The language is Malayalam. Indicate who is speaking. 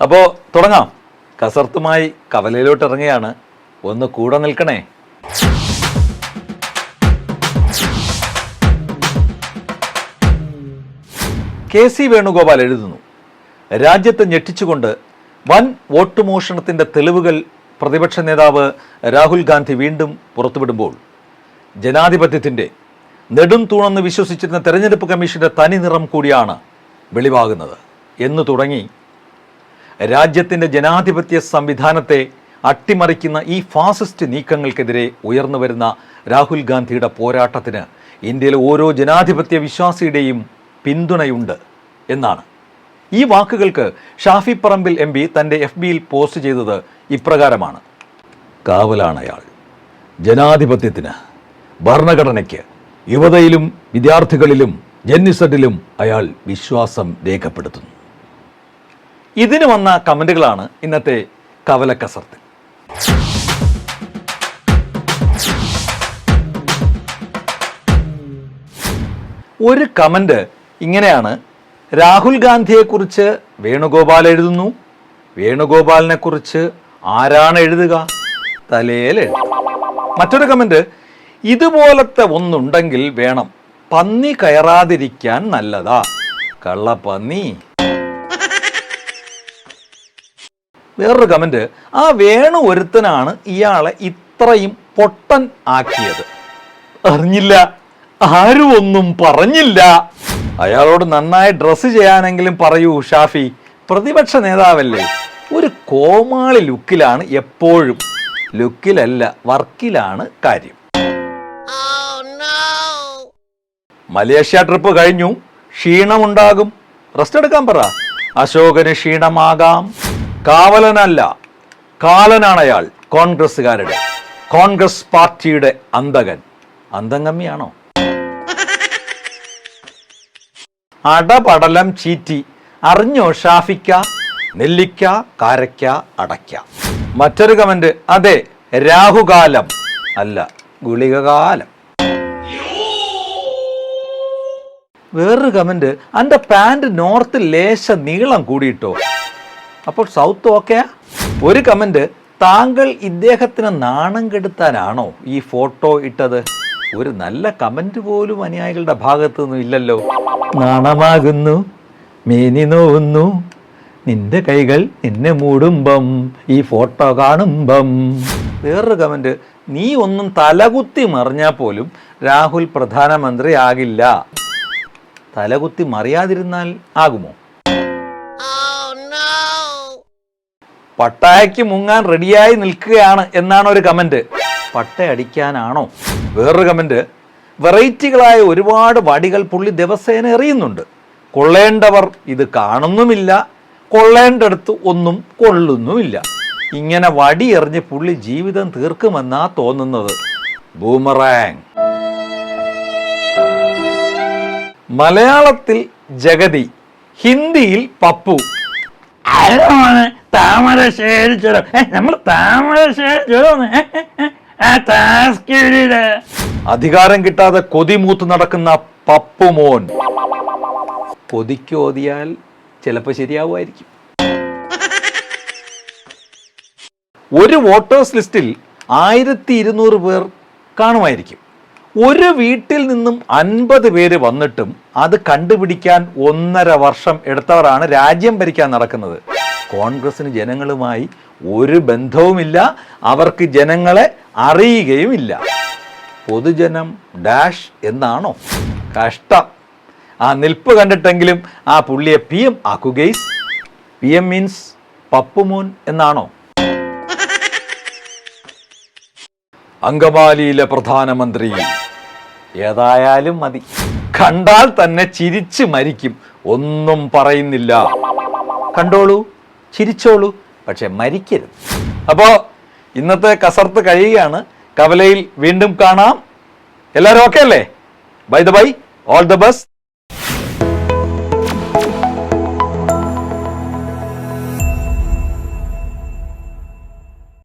Speaker 1: അപ്പോൾ തുടങ്ങാം. കസർത്തുമായി കവലയിലോട്ട് ഇറങ്ങുകയാണ് ഒന്ന് കൂടെ നിൽക്കണേ. കെ സി വേണുഗോപാൽ എഴുതുന്നു. രാജ്യത്തെ ഞെട്ടിച്ചുകൊണ്ട് വൻ വോട്ട് മോഷണത്തിന്റെ തെളിവുകൾ പ്രതിപക്ഷ നേതാവ് രാഹുൽ ഗാന്ധി വീണ്ടും പുറത്തുവിടുമ്പോൾ ജനാധിപത്യത്തിന്റെ നെടും തൂണെന്ന് വിശ്വസിച്ചിരുന്ന തെരഞ്ഞെടുപ്പ് കമ്മീഷന്റെ തനി നിറം കൂടിയാണ് വെളിവാകുന്നത്. എന്ന് തുടങ്ങി രാജ്യത്തിന്റെ ജനാധിപത്യ സംവിധാനത്തെ അട്ടിമറിക്കുന്ന ഈ ഫാസിസ്റ്റ് നീക്കങ്ങൾക്കെതിരെ ഉയർന്നു വരുന്ന രാഹുൽ ഗാന്ധിയുടെ പോരാട്ടത്തിന് ഇന്ത്യയിലെ ഓരോ ജനാധിപത്യ വിശ്വാസിയുടെയും പിന്തുണയുണ്ട് എന്നാണ്. ഈ വാക്കുകൾക്ക് ഷാഫി പറമ്പിൽ എം പി തന്റെ എഫ് ബിയിൽ പോസ്റ്റ് ചെയ്തത് ഇപ്രകാരമാണ്. കാവലാണ് അയാൾ. ജനാധിപത്യത്തിന് ഭരണഘടനയ്ക്ക് യുവതയിലും വിദ്യാർത്ഥികളിലും ജെന്നിസഡിലും അയാൾ വിശ്വാസം രേഖപ്പെടുത്തുന്നു. ഇതിന് വന്ന കമന്റുകളാണ് ഇന്നത്തെ കവലക്കസർത്ത് ഒരു കമന്റ് ഇങ്ങനെയാണ്. രാഹുൽ ഗാന്ധിയെക്കുറിച്ച് വേണുഗോപാൽ എഴുതുന്നു. വേണുഗോപാലിനെ കുറിച്ച് ആരാണ് എഴുതുക? തലയിൽ മറ്റൊരു കമന്റ് ഇതുപോലത്തെ ഒന്നുണ്ടെങ്കിൽ വേണം. പന്നി കയറാതിരിക്കാൻ നല്ലതാ. കള്ളപ്പന്നി വേറൊരു കമന്റ് ആ വേണു ഒരുത്തനാണ് ഇയാളെ ഇത്രയും പൊട്ടൻ ആക്കിയത്. അറിഞ്ഞില്ല. ആരും ഒന്നും പറഞ്ഞില്ല. അയാളോട് നന്നായി ഡ്രസ്സ് ചെയ്യാനെങ്കിലും പറയൂ ഷാഫി. പ്രതിപക്ഷ നേതാവല്ലേ? ഒരു കോമാളി ലുക്കിലാണ് എപ്പോഴും. ലുക്കിലല്ല വർക്കിലാണ് കാര്യം. മലേഷ്യ ട്രിപ്പ് കഴിഞ്ഞു. ക്ഷീണമുണ്ടാകും. റെസ്റ്റ് എടുക്കാൻ പറ. അശോകന് ക്ഷീണമാകാം. കാവലനല്ല കാലനാണ് അയാൾ കോൺഗ്രസ്സുകാരുടെ കോൺഗ്രസ് പാർട്ടിയുടെ അന്തകൻ. അന്തംഗമ്മിയാണോ? അടപടലം ചീറ്റി അറിഞ്ഞോ ഷാഫിക്ക നെല്ലിക്ക കാരയ്ക്ക അടയ്ക്ക മറ്റൊരു കമന്റ് അതെ രാഹുകാലം അല്ല ഗുളികകാലം. വേറൊരു കമന്റ് അന്റെ പാന്റ് നോർത്ത് ലേശ നീളം കൂടിയിട്ടോ? അപ്പോൾ സൗത്ത് ഓക്കെയാ ഒരു കമന്റ് താങ്കൾ ഇദ്ദേഹത്തിന് നാണം കെടുത്താനാണോ ഈ ഫോട്ടോ ഇട്ടത്? ഒരു നല്ല കമന്റ് പോലും അനുയായികളുടെ ഭാഗത്തു നിന്നും ഇല്ലല്ലോ. നാണമാകുന്നു മേനി നോവുന്നു. നിന്റെ കൈകൾ എന്നെ മൂടുമ്പം ഈ ഫോട്ടോ കാണുമ്പം. വേറൊരു കമന്റ് നീ ഒന്നും തലകുത്തി മറിഞ്ഞാൽ പോലും രാഹുൽ പ്രധാനമന്ത്രി ആകില്ല തലകുത്തി മറിയാതിരുന്നാൽ ആകുമോ? പട്ടായക്ക് മുങ്ങാൻ റെഡിയായി നിൽക്കുകയാണ് എന്നാണ് ഒരു കമന്റ് പട്ടയടിക്കാനാണോ? വേറൊരു കമന്റ് വെറൈറ്റികളായ ഒരുപാട് വടികൾ പുള്ളി ദിവസേന എറിയുന്നുണ്ട്. കൊള്ളേണ്ടവർ ഇത് കാണുന്നുമില്ല. കൊള്ളേണ്ടടുത്ത് ഒന്നും കൊള്ളുന്നുമില്ല. ഇങ്ങനെ വടി എറിഞ്ഞ് പുള്ളി ജീവിതം തീർക്കുമെന്നാ തോന്നുന്നത്. ബൂമറാങ് മലയാളത്തിൽ ജഗതി ഹിന്ദിയിൽ പപ്പു.
Speaker 2: താമരശ്ശേരി ചുരം നമ്മൾ ആ താസ്കിരിയുടെ
Speaker 1: അധികാരം കിട്ടാതെ കൊതിമൂത്ത് നടക്കുന്ന പപ്പുമോൻ കൊതിക്ക് ചിലപ്പോ ശരിയാവുമായിരിക്കും. ഒരു വോട്ടേഴ്സ് ലിസ്റ്റിൽ ആയിരത്തി ഇരുന്നൂറ് പേർ കാണുമായിരിക്കും. ഒരു വീട്ടിൽ നിന്നും അൻപത് പേര് വന്നിട്ടും അത് കണ്ടുപിടിക്കാൻ ഒന്നര വർഷം എടുത്തവരാണ് രാജ്യം ഭരിക്കാൻ നടക്കുന്നത്. കോൺഗ്രസിന് ജനങ്ങളുമായി ഒരു ബന്ധവുമില്ല അവർക്ക് ജനങ്ങളെ അറിയുകയുമില്ല. പൊതുജനം ഡാഷ് എന്നാണോ? കഷ്ടം. ആ നിൽപ്പ് കണ്ടിട്ടെങ്കിലും ആ പുള്ളിയെ പി എം ആക്കുകയും പി എം മീൻസ് പപ്പുമോൻ എന്നാണോ? അങ്കമാലിയിലെ പ്രധാനമന്ത്രി. ഏതായാലും മതി. കണ്ടാൽ തന്നെ ചിരിച്ചു മരിക്കും. ഒന്നും പറയുന്നില്ല. കണ്ടോളൂ. ചിരിച്ചോളൂ പക്ഷെ മരിക്കരുത്. അപ്പോൾ ഇന്നത്തെ കസർത്ത് കഴിയുകയാണ്. കവലയിൽ വീണ്ടും കാണാം. എല്ലാവരും ഓക്കെ അല്ലേ? By the by all the best